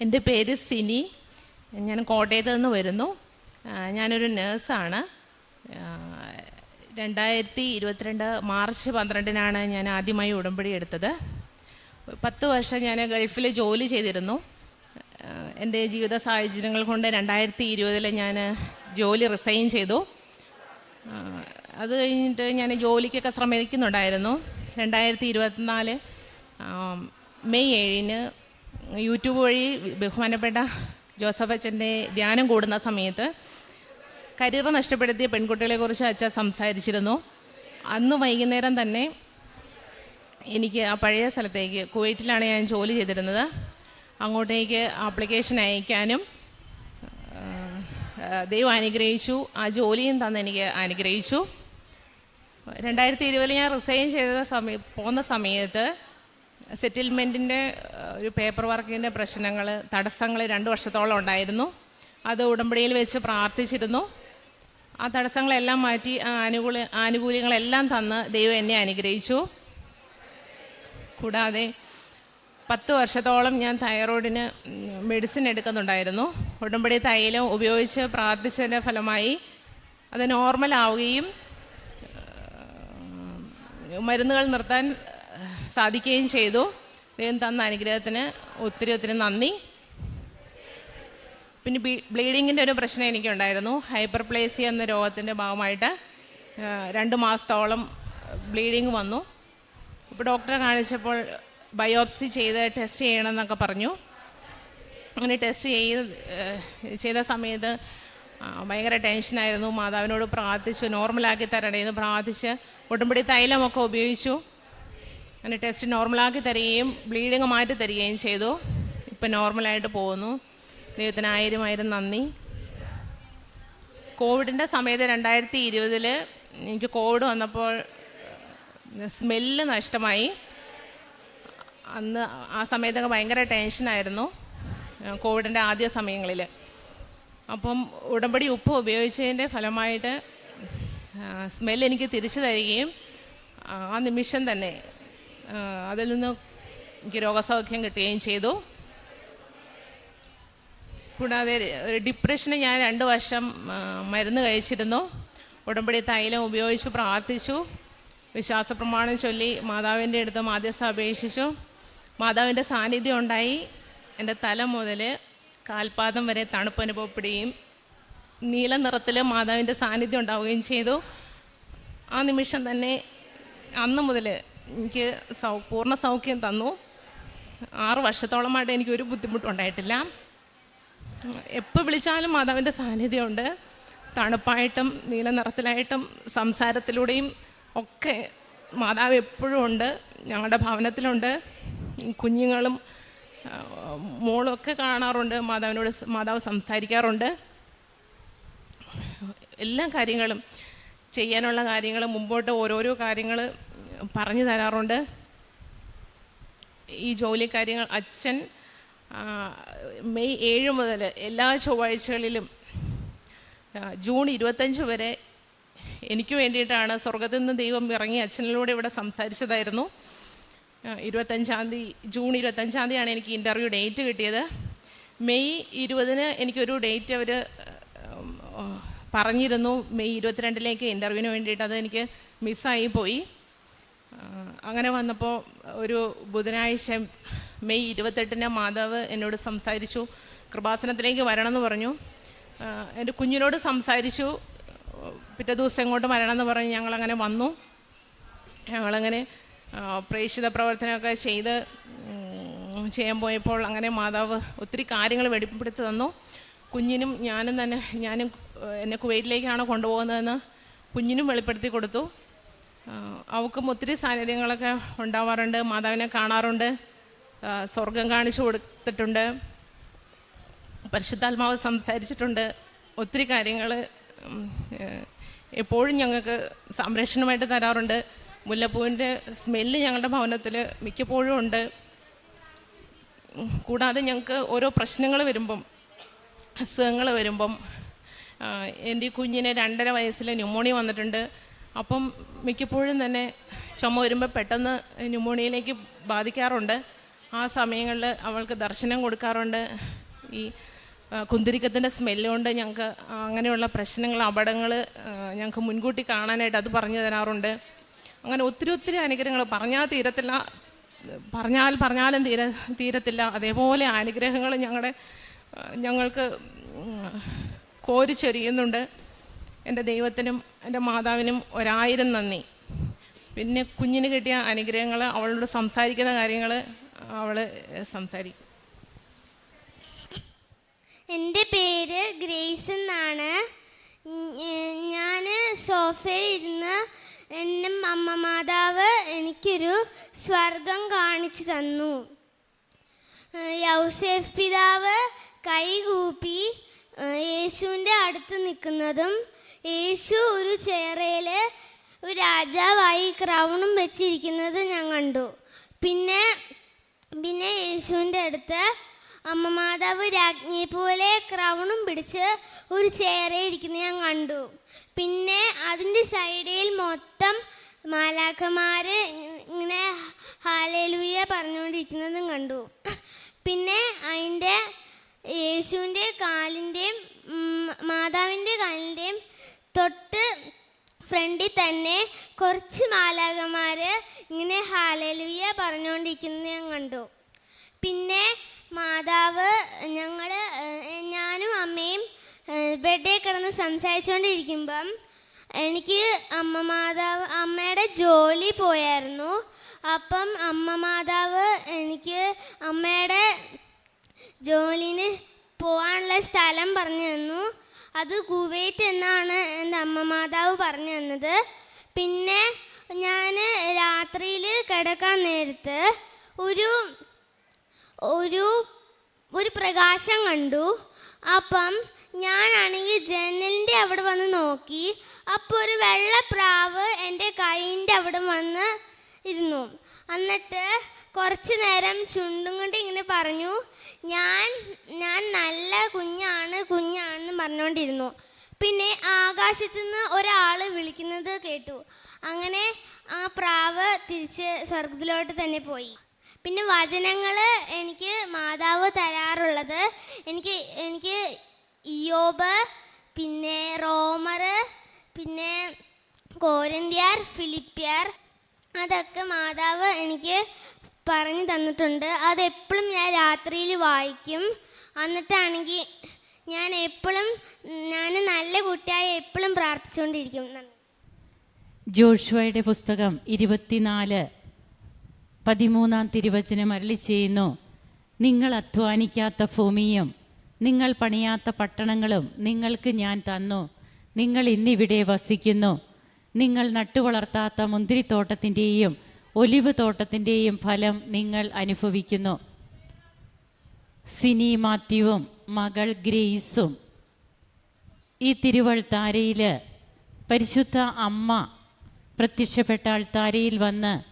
എന്റെ പേര് സിനി. ഞാൻ കോട്ടയത്ത് നിന്ന് വരുന്നു. ഞാനൊരു നേഴ്സാണ്. രണ്ടായിരത്തി ഇരുപത്തിരണ്ട് മാർച്ച് പന്ത്രണ്ടിനാണ് ഞാൻ ആദ്യമായി ഉടമ്പടി എടുത്തത്. പത്ത് വർഷം ഞാൻ ഗൾഫിൽ ജോലി ചെയ്തിരുന്നു. എന്റെ ജീവിത സാഹചര്യങ്ങൾ കൊണ്ട് രണ്ടായിരത്തി ഇരുപതിൽ ഞാൻ ജോലി റിസൈൻ ചെയ്തു. അത് കഴിഞ്ഞിട്ട് ഞാൻ ജോലിക്കൊക്കെ ശ്രമിക്കുന്നുണ്ടായിരുന്നു. രണ്ടായിരത്തി ഇരുപത്തിനാല് മെയ് ഏഴിന് യൂട്യൂബ് വഴി ബഹുമാനപ്പെട്ട ജോസഫ് അച്ഛന്റെ ധ്യാനം കൂടുന്ന സമയത്ത് കരിയർ നഷ്ടപ്പെടുത്തിയ പെൺകുട്ടികളെക്കുറിച്ച് അച്ഛൻ സംസാരിച്ചിരുന്നു. അന്ന് വൈകുന്നേരം തന്നെ എനിക്ക് ആ പഴയ സ്ഥലത്തേക്ക് കുവൈറ്റിലാണ് ഞാൻ ജോലി ചെയ്തിരുന്നത്. അങ്ങോട്ടേക്ക് ആപ്ലിക്കേഷൻ അയക്കാനും ദൈവം അനുഗ്രഹിച്ചു. ആ ജോലിയും തന്ന് എനിക്ക് അനുഗ്രഹിച്ചു. രണ്ടായിരത്തി ഇരുപതിൽ ഞാൻ റിസൈൻ ചെയ്ത സമയ പോകുന്ന സമയത്ത് സെറ്റിൽമെന്റിന്റെ ഒരു പേപ്പർ വർക്കിന്റെ പ്രശ്നങ്ങൾ തടസ്സങ്ങൾ രണ്ട് വർഷത്തോളം ഉണ്ടായിരുന്നു. അത് ഉടമ്പടിയിൽ വെച്ച് പ്രാർത്ഥിച്ചിരുന്നു. ആ തടസ്സങ്ങളെല്ലാം മാറ്റി ആനുകൂല ആനുകൂല്യങ്ങളെല്ലാം തന്ന് ദൈവം എന്നെ അനുഗ്രഹിച്ചു. കൂടാതെ പത്ത് വർഷത്തോളം ഞാൻ തൈറോയിഡിന് മെഡിസിൻ എടുക്കുന്നുണ്ടായിരുന്നു. ഉടമ്പടി തൈലം ഉപയോഗിച്ച് പ്രാർത്ഥിച്ചതിന്റെ ഫലമായി അത് നോർമൽ ആവുകയും മരുന്നുകൾ നിർത്താൻ സാധിക്കുകയും ചെയ്തു. ദൈവം തന്ന അനുഗ്രഹത്തിന് ഒത്തിരി ഒത്തിരി നന്ദി. പിന്നെ ബ്ലീഡിങ്ങിന്റെ ഒരു പ്രശ്നം എനിക്കുണ്ടായിരുന്നു. ഹൈപ്പർ പ്ലേസി എന്ന രോഗത്തിന്റെ ഭാഗമായിട്ട് രണ്ട് മാസത്തോളം ബ്ലീഡിങ് വന്നു. ഇപ്പോൾ ഡോക്ടറെ കാണിച്ചപ്പോൾ ബയോപ്സി ചെയ്ത് ടെസ്റ്റ് ചെയ്യണമെന്നൊക്കെ പറഞ്ഞു. അങ്ങനെ ടെസ്റ്റ് ചെയ്ത് ചെയ്ത സമയത്ത് ഭയങ്കര ടെൻഷനായിരുന്നു. മാതാവിനോട് പ്രാർത്ഥിച്ചു നോർമലാക്കി തരണേന്ന് പ്രാർത്ഥിച്ച് ഉടമ്പടി തൈലമൊക്കെ ഉപയോഗിച്ചു. അങ്ങനെ ടെസ്റ്റ് നോർമലാക്കി തരികയും ബ്ലീഡിങ് മാറ്റി തരികയും ചെയ്തു. ഇപ്പം നോർമലായിട്ട് പോകുന്നു. ദൈവത്തിന് ആയിരം ആയിരം നന്ദി. കോവിഡിന്റെ സമയത്ത് രണ്ടായിരത്തി ഇരുപതിൽ എനിക്ക് കോവിഡ് വന്നപ്പോൾ സ്മെല്ല് നഷ്ടമായി. അന്ന് ആ സമയത്തൊക്കെ ഭയങ്കര ടെൻഷനായിരുന്നു കോവിഡിന്റെ ആദ്യ സമയങ്ങളിൽ അപ്പം ഉടമ്പടി ഉപ്പ് ഉപയോഗിച്ചതിന്റെ ഫലമായിട്ട് സ്മെല്ല് എനിക്ക് തിരിച്ചു തരികയും ആ, നിമിഷം തന്നെ അതിൽ നിന്ന് എനിക്ക് രോഗസൗഖ്യം കിട്ടുകയും ചെയ്തു. കൂടാതെ ഒരു ഡിപ്രഷന് ഞാൻ രണ്ട് വർഷം മരുന്ന് കഴിച്ചിരുന്നു. ഉടമ്പടി തൈലം ഉപയോഗിച്ച് പ്രാർത്ഥിച്ചു. വിശ്വാസ പ്രമാണം ചൊല്ലി മാതാവിന്റെ അടുത്ത് മാധ്യസ്ഥ അപേക്ഷിച്ചു. മാതാവിന്റെ സാന്നിധ്യം ഉണ്ടായി. എന്റെ തല മുതൽ കാൽപാദം വരെ തണുപ്പ് അനുഭവപ്പെടുകയും നീല നിറത്തിൽ മാതാവിന്റെ സാന്നിധ്യം ഉണ്ടാവുകയും ചെയ്തു. ആ നിമിഷം തന്നെ അന്ന് മുതൽ എനിക്ക് സൗ പൂർണ സൗഖ്യം തന്നു. ആറ് വർഷത്തോളമായിട്ട് എനിക്കൊരു ബുദ്ധിമുട്ടുണ്ടായിട്ടില്ല. എപ്പോൾ വിളിച്ചാലും മാതാവിന്റെ സാന്നിധ്യമുണ്ട്. തണുപ്പായിട്ടും നീല നിറത്തിലായിട്ടും സംസാരത്തിലൂടെയും ഒക്കെ മാതാവ് എപ്പോഴും ഉണ്ട്. ഞങ്ങളുടെ ഭവനത്തിലുണ്ട്. കുഞ്ഞുങ്ങളും മോളൊക്കെ കാണാറുണ്ട്. മാതാവിനോട് മാതാവ് സംസാരിക്കാറുണ്ട്. എല്ലാ കാര്യങ്ങളും ചെയ്യാനുള്ള കാര്യങ്ങൾ മുമ്പോട്ട് ഓരോരോ കാര്യങ്ങൾ പറഞ്ഞു തരാറുണ്ട്. ഈ ജോലി കാര്യങ്ങൾ അച്ഛൻ മെയ് ഏഴ് മുതൽ എല്ലാ ചൊവ്വാഴ്ചകളിലും ജൂൺ ഇരുപത്തഞ്ച് വരെ എനിക്ക് വേണ്ടിയിട്ടാണ് സ്വർഗത്തിൽ നിന്ന് ദൈവം ഇറങ്ങി അച്ഛനിലൂടെ ഇവിടെ സംസാരിച്ചതായിരുന്നു. ഇരുപത്തഞ്ചാം തീയതി ജൂൺ ഇരുപത്തഞ്ചാം തീയതിയാണ് എനിക്ക് ഇന്റർവ്യൂ ഡേറ്റ് കിട്ടിയത്. മെയ് ഇരുപതിന് എനിക്കൊരു ഡേറ്റ് അവർ പറഞ്ഞിരുന്നു. മെയ് ഇരുപത്തിരണ്ടിലേക്ക് ഇന്റർവ്യൂവിന് വേണ്ടിയിട്ട് അത് എനിക്ക് മിസ്സായി പോയി. അങ്ങനെ വന്നപ്പോൾ ഒരു ബുധനാഴ്ച മെയ് ഇരുപത്തെട്ടിന് മാതാവ് എന്നോട് സംസാരിച്ചു കൃപാസനത്തിലേക്ക് വരണമെന്ന് പറഞ്ഞു. എന്റെ കുഞ്ഞിനോട് സംസാരിച്ചു. പിറ്റേ ദിവസം ഇങ്ങോട്ട് വരണമെന്ന് പറഞ്ഞ് ഞങ്ങളങ്ങനെ വന്നു. ഞങ്ങളങ്ങനെ പ്രേക്ഷിത പ്രവർത്തനമൊക്കെ ചെയ്ത് ചെയ്യാൻ പോയപ്പോൾ അങ്ങനെ മാതാവ് ഒത്തിരി കാര്യങ്ങൾ വെളിപ്പെടുത്തി തന്നു. കുഞ്ഞിനും ഞാനും തന്നെ ഞാനും എന്നെ കുവൈറ്റിലേക്കാണ് കൊണ്ടുപോകുന്നതെന്ന് കുഞ്ഞിനും വെളിപ്പെടുത്തി കൊടുത്തു. അവൾക്കും ഒത്തിരി സാന്നിധ്യങ്ങളൊക്കെ ഉണ്ടാവാറുണ്ട് മാതാവിനെ കാണാറുണ്ട് സ്വർഗം കാണിച്ചു കൊടുത്തിട്ടുണ്ട് പരിശുദ്ധാത്മാവ് സംസാരിച്ചിട്ടുണ്ട് ഒത്തിരി കാര്യങ്ങൾ എപ്പോഴും ഞങ്ങൾക്ക് സംരക്ഷണമായിട്ട് തരാറുണ്ട്. മുല്ലപ്പൂവിന്റെ സ്മെല്ല് ഞങ്ങളുടെ ഭവനത്തിൽ മിക്കപ്പോഴും ഉണ്ട്. കൂടാതെ ഞങ്ങൾക്ക് ഓരോ പ്രശ്നങ്ങൾ വരുമ്പം അസുഖങ്ങൾ വരുമ്പം എന്റെ കുഞ്ഞിനെ രണ്ടര വയസ്സിൽ ന്യൂമോണിയ വന്നിട്ടുണ്ട്. അപ്പം മിക്കപ്പോഴും തന്നെ ചുമ വരുമ്പോൾ പെട്ടെന്ന് ന്യൂമോണിയയിലേക്ക് ബാധിക്കാറുണ്ട്. ആ സമയങ്ങളിൽ അവൾക്ക് ദർശനം കൊടുക്കാറുണ്ട്. ഈ കുന്തിരിക്കത്തിന്റെ സ്മെല്ല് കൊണ്ട് ഞങ്ങൾക്ക് അങ്ങനെയുള്ള പ്രശ്നങ്ങൾ അപകടങ്ങൾ ഞങ്ങൾക്ക് മുൻകൂട്ടി കാണാനായിട്ട് അത് പറഞ്ഞു തരാറുണ്ട്. അങ്ങനെ ഒത്തിരി ഒത്തിരി അനുഗ്രഹങ്ങൾ പറഞ്ഞാൽ തീരത്തില്ല പറഞ്ഞാൽ പറഞ്ഞാലും തീര തീരത്തില്ല. അതേപോലെ അനുഗ്രഹങ്ങൾ ഞങ്ങളുടെ ഞങ്ങൾക്ക് കോരിച്ചൊരിയുന്നുണ്ട്. എന്റെ ദൈവത്തിനും എന്റെ മാതാവിനും ഒരായിരം നന്ദി. പിന്നെ കുഞ്ഞിന് കിട്ടിയ അനുഗ്രഹങ്ങൾ അവളോട് സംസാരിക്കുന്ന കാര്യങ്ങൾ അവൾ സംസാരിക്കും. എന്റെ പേര് ഗ്രേസ് എന്നാണ്. ഞാൻ സോഫയിൽ ഇരുന്ന് എന്റെ അമ്മ മാതാവ് എനിക്കൊരു സ്വർഗം കാണിച്ചു തന്നു. യൗസേഫ് പിതാവ് കൈകൂപ്പി യേശുവിന്റെ അടുത്ത് നിൽക്കുന്നതും യേശു ഒരു ചേറയിൽ രാജാവായി ക്രൗണും വെച്ചിരിക്കുന്നത് ഞാൻ കണ്ടു. പിന്നെ പിന്നെ യേശുവിന്റെ അടുത്ത് അമ്മ മാതാവ് രാജ്ഞിയെ പോലെ ക്രൗണും പിടിച്ച് ഒരു ചേരയിരിക്കുന്ന ഞാൻ കണ്ടു. പിന്നെ അതിന്റെ സൈഡിൽ മൊത്തം മാലാക്കന്മാർ ഇങ്ങനെ ഹാലേലുയ പറഞ്ഞുകൊണ്ടിരിക്കുന്നതും കണ്ടു. പിന്നെ അതിന്റെ യേശുവിന്റെ കാലിന്റെയും മാതാവിന്റെ തൊട്ട് ഫ്രണ്ടിൽ തന്നെ കുറച്ച് മാലാകന്മാർ ഇങ്ങനെ ഹാലലുവിയ പറഞ്ഞുകൊണ്ടിരിക്കുന്നത് ഞാൻ കണ്ടു. പിന്നെ മാതാവ് ഞങ്ങൾ ഞാനും അമ്മയും ബെഡേ കിടന്ന് സംസാരിച്ചുകൊണ്ടിരിക്കുമ്പം എനിക്ക് അമ്മ മാതാവ് അമ്മയുടെ ജോലി പോയായിരുന്നു. അപ്പം അമ്മ മാതാവ് എനിക്ക് അമ്മയുടെ ജോലിന് പോകാനുള്ള സ്ഥലം പറഞ്ഞു തന്നു. അത് കുവൈറ്റ് എന്നാണ് എന്റെ അമ്മ മാതാവ് പറഞ്ഞു തന്നത്. പിന്നെ ഞാൻ രാത്രിയിൽ കിടക്കാൻ നേരത്ത് ഒരു ഒരു ഒരു പ്രകാശം കണ്ടു. അപ്പം ഞാനാണെങ്കിൽ ജനലിന്റെ അവിടെ വന്ന് നോക്കി. അപ്പോൾ ഒരു വെള്ള പ്രാവ് എന്റെ കൈയിന്റെ അവിടെ വന്ന് ഇരുന്നു. എന്നിട്ട് കുറച്ച് നേരം ചുണ്ടും കൊണ്ട് ഇങ്ങനെ പറഞ്ഞു ഞാൻ ഞാൻ നല്ല കുഞ്ഞാണ് കുഞ്ഞാണെന്ന് പറഞ്ഞുകൊണ്ടിരുന്നു പിന്നെ ആകാശത്തു നിന്ന് ഒരാൾ വിളിക്കുന്നത് കേട്ടു. അങ്ങനെ ആ പ്രാവ് തിരിച്ച് സ്വർഗത്തിലോട്ട് തന്നെ പോയി. പിന്നെ വചനങ്ങൾ എനിക്ക് മാതാവ് തരാറുള്ളത് എനിക്ക് എനിക്ക് ഇയോബ് പിന്നെ റോമർ പിന്നെ കോരന്തിയാർ ഫിലിപ്പിയർ അതൊക്കെ മാതാവ് എനിക്ക് പറഞ്ഞു തന്നിട്ടുണ്ട്. അതെപ്പോഴും ഞാൻ രാത്രിയിൽ വായിക്കും. എന്നിട്ടാണെങ്കിൽ ഞാൻ എപ്പോഴും ഞാൻ നല്ല കുട്ടിയായി എപ്പോഴും പ്രാർത്ഥിച്ചുകൊണ്ടിരിക്കും. ജോഷുവയുടെ പുസ്തകം ഇരുപത്തിനാല് പതിമൂന്നാം തിരുവചനം അരളി ചെയ്യുന്നു. നിങ്ങൾ അധ്വാനിക്കാത്ത ഭൂമിയും നിങ്ങൾ പണിയാത്ത പട്ടണങ്ങളും നിങ്ങൾക്ക് ഞാൻ തന്നു. നിങ്ങൾ ഇന്നിവിടെ വസിക്കുന്നു. നിങ്ങൾ നട്ടുവളർത്താത്ത മുന്തിരിത്തോട്ടത്തിന്റെയും ഒലിവ് തോട്ടത്തിന്റെയും ഫലം നിങ്ങൾ അനുഭവിക്കുന്നു. സിനി മാത്യുവും മകൾ ഗ്രേസും ഈ തിരുവൾത്താരയിൽ പരിശുദ്ധ അമ്മ പ്രത്യക്ഷപ്പെട്ട താരയിൽ വന്ന്